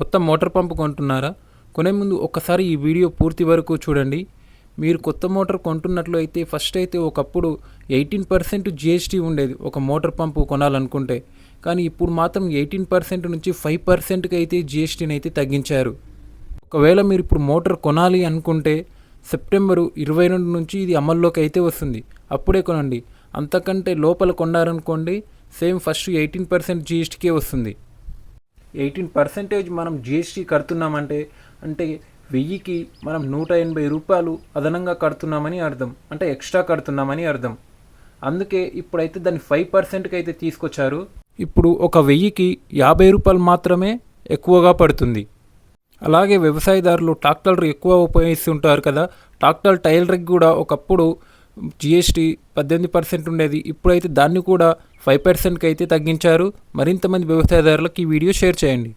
కొత్త మోటార్ పంపు కొంటున్నారా? కొనే ముందు ఒకసారి ఈ వీడియో పూర్తి వరకు చూడండి. మీరు కొత్త మోటార్ కొంటున్నట్లు అయితే ఫస్ట్ అయితే ఒకప్పుడు ఎయిటీన్ పర్సెంట్ జిఎస్టీ ఉండేది ఒక మోటార్ పంపు కొనాలనుకుంటే. కానీ ఇప్పుడు మాత్రం ఎయిటీన్ పర్సెంట్ నుంచి ఫైవ్ పర్సెంట్కి అయితే జిఎస్టీని అయితే తగ్గించారు. ఒకవేళ మీరు ఇప్పుడు మోటార్ కొనాలి అనుకుంటే సెప్టెంబరు ఇరవై రెండు నుంచి ఇది అమల్లోకి అయితే వస్తుంది. అప్పుడే కొనండి. అంతకంటే లోపల కొన్నారనుకోండి సేమ్ ఫస్ట్ ఎయిటీన్ పర్సెంట్ జిఎస్టీకే వస్తుంది. ఎయిటీన్ పర్సెంటేజ్ మనం జిఎస్టీ కడుతున్నామంటే అంటే వెయ్యికి మనం నూట ఎనభై రూపాయలు అదనంగా కడుతున్నామని అర్థం. అంటే ఎక్స్ట్రా కడుతున్నామని అర్థం. అందుకే ఇప్పుడైతే దాన్ని ఫైవ్ పర్సెంట్కి అయితే తీసుకొచ్చారు. ఇప్పుడు ఒక వెయ్యికి యాభై రూపాయలు మాత్రమే ఎక్కువగా పడుతుంది. అలాగే వ్యవసాయదారులు ట్రాక్టర్లు ఎక్కువ ఉపయోగిస్తుంటారు కదా ట్రాక్టర్ టైలర్కి కూడా ఒకప్పుడు జిఎస్టీ పద్దెనిమిది పర్సెంట్ ఉండేది. ఇప్పుడైతే దాన్ని కూడా ఫైవ్ పర్సెంట్కి అయితే తగ్గించారు. మరింతమంది వ్యవసాయదారులకు ఈ వీడియో షేర్ చేయండి.